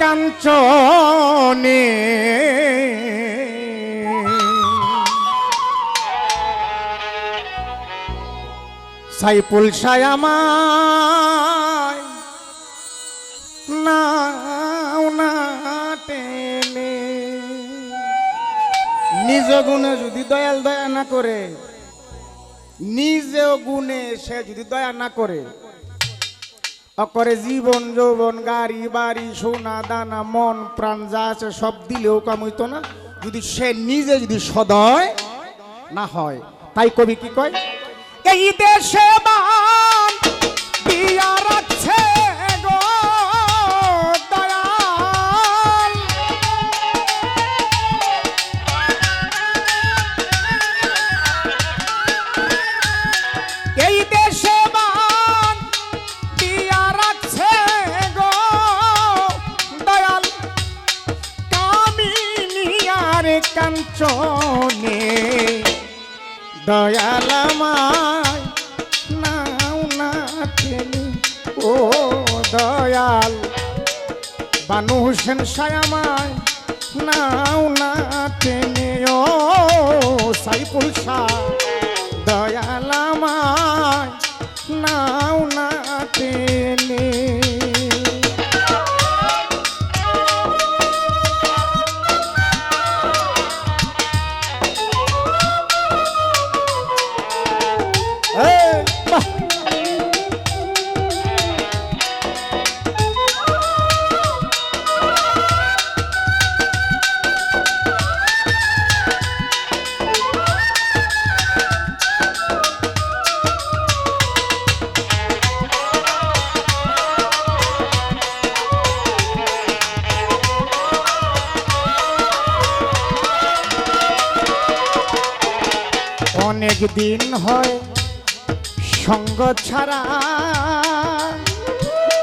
কাঞ্চনে। সাইপুল সায়ামায় নাও না টেনে। নিজ গুণে যদি দয়াল দয়া না করে, নিজেও গুণে সে যদি দয়া না করে অকরে জীবন যৌবন, গাড়ি, বাড়ি, সোনা, দানা, মন, প্রাণ যা আছে সব দিলেও কামইতো না। যদি সে নিজে যদি সদয় না হয়, তাই কবি কি কয়? এই দেশে দিয়া কাঞ্চনে দয়াল আমায় নাও না টেনে ও দয়াল। বানু হোসেন সায়ামায় নাও না টেনে ও সাইফুল অনেক দিন হয় সঙ্গ ছাড়া।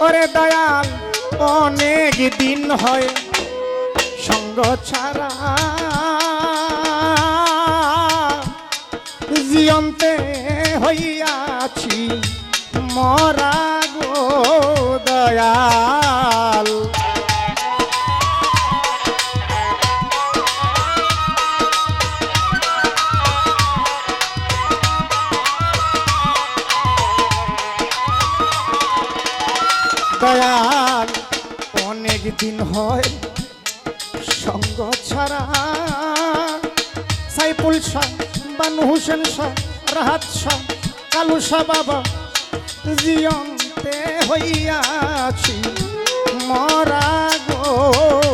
ওরে দয়াল, অনেক দিন হয় সঙ্গ ছাড়া। জিয়ন্তে হইয়াছি মরা গো দয়াল। সঙ্গ ছাড়া। সাইফুল শাহ, বানু হোসেন শাহ, রাহাত শাহ, কালু শাহ বাবা, জিয়ন্তে হইয়াছি, মরা গো।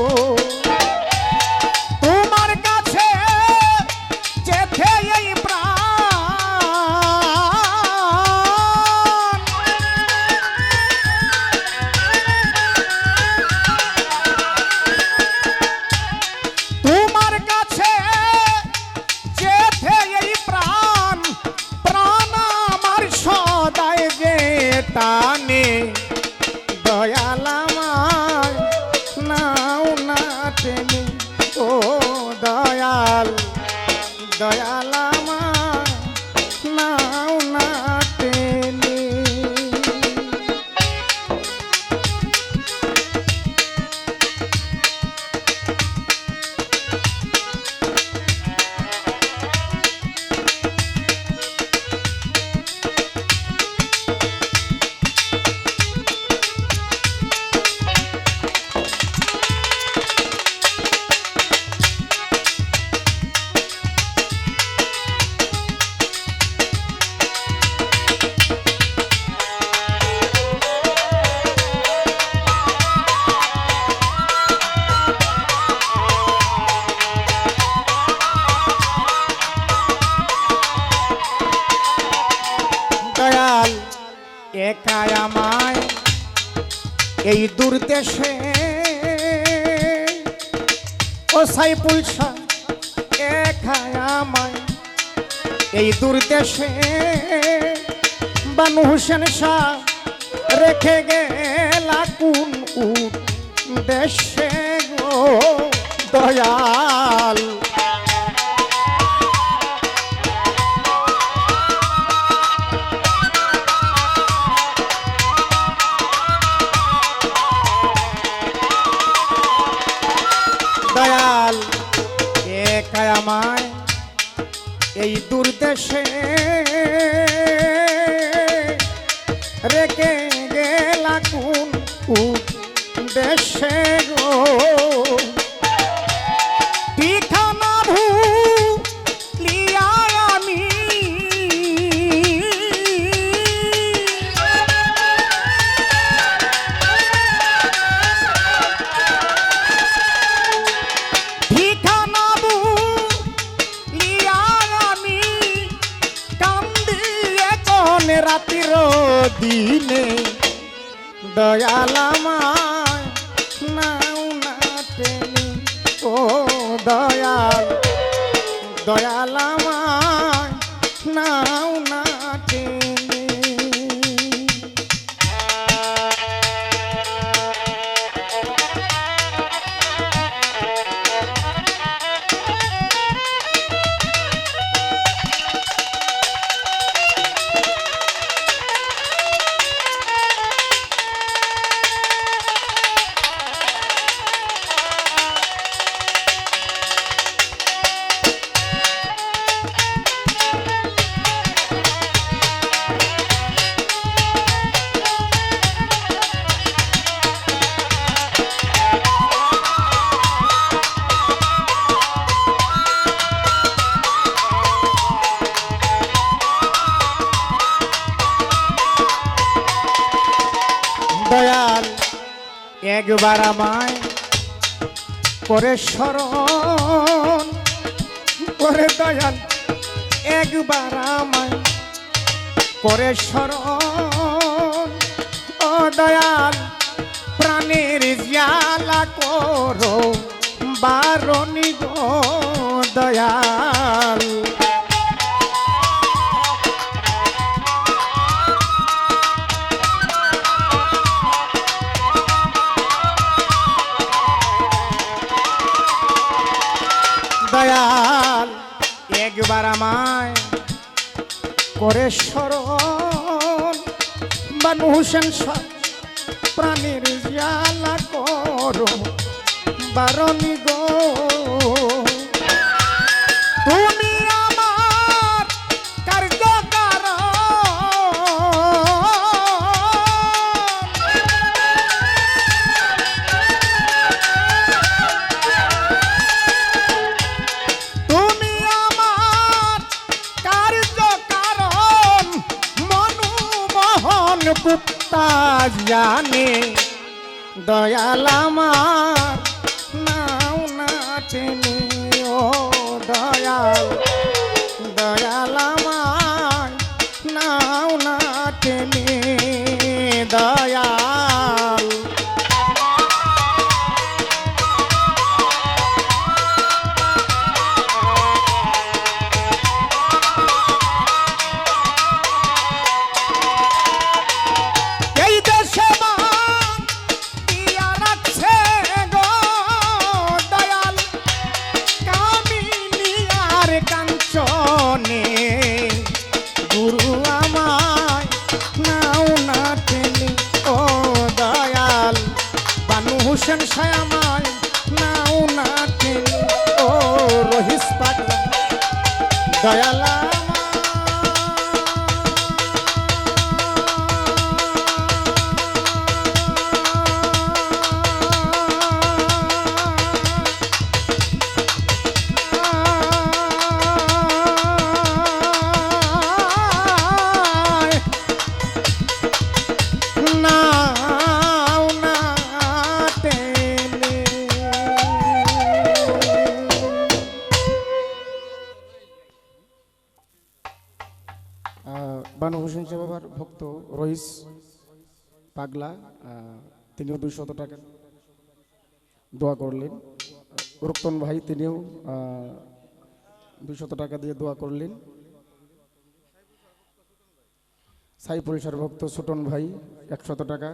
এই দূরদেশে ও সাইফুল শাহ, একাই এই দূরদেশে বানু হোসেন শাহ রেখে গেলা কোন দেশে গো দয়াল। এখন রাতির দিনে দয়ালামায় নাও না টেনে। ও দয়াল দয়ালামায় একবার আমায় করে স্মরণ, করে দয়াল, একবার আমায় করে স্মরণ। ও দয়াল, প্রাণের জ্বালা করো, বারণি গো দয়াল। স্মরণ বানু হোসেন প্রাণীর জ্বালা করো। বারণী গো দয়াল দয়ালা হোসেন বাবার ভক্ত রহিস পাগলা তিনিও দুইশত টাকা। দোয়া করলেন। রক্তন ভাই, তিনিও দুইশত টাকা দিয়ে দোয়া করলেন। সাইফুল সার ভক্ত সুটন ভাই, একশত টাকা।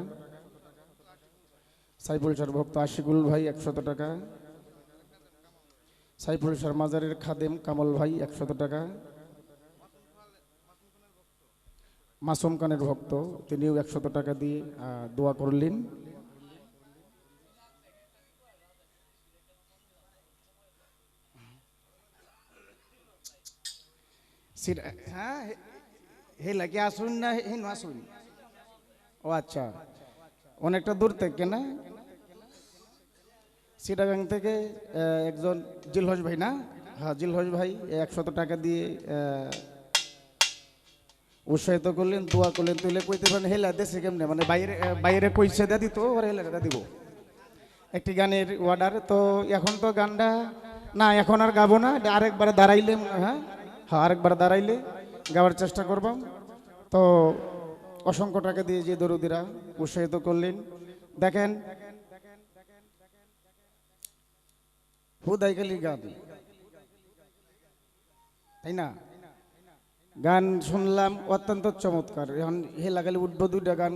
সাইফুল ভক্ত আশিকুল ভাই, একশত টাকা। সাইফুল সার মাজারের খাদেম কামল ভাই, একশত টাকা। মাসুম খানের ভক্ত, তিনিও একশত টাকা দিয়ে দোয়া করলেন। হ্যাঁ হে- লাগে আসুন না, হে নো আসুন। ও আচ্ছা অনেকটা দূর থেকে না? সিটাগাং থেকে একজন জিলহজ ভাই না? হ্যাঁ জিলহজ ভাই একশত টাকা দিয়ে উৎসাহিত করলেন, দোয়া করলেন তুলে কইতে পারেন, হেলা দেশে কেমনে? মানে বাইরে বাইরে পয়সা দেওয়া দিত আর হেলাটা দিব। একটি গানের অর্ডার তো এখন তো গানটা, না, এখন আর গাবো না আরেকবার দাঁড়াইলে হ্যাঁ? হ্যাঁ আরেকবার দাঁড়াইলে গাওয়ার চেষ্টা করবাম। তো অসংখ্য টাকা দিয়ে যে দরুদিরা উৎসাহিত করলেন, দেখেন হুদাইকালি গান। তাই না? গান শুনলাম অত্যন্ত চমৎকার। এখন হে লাগালে উঠবো দুইটা গান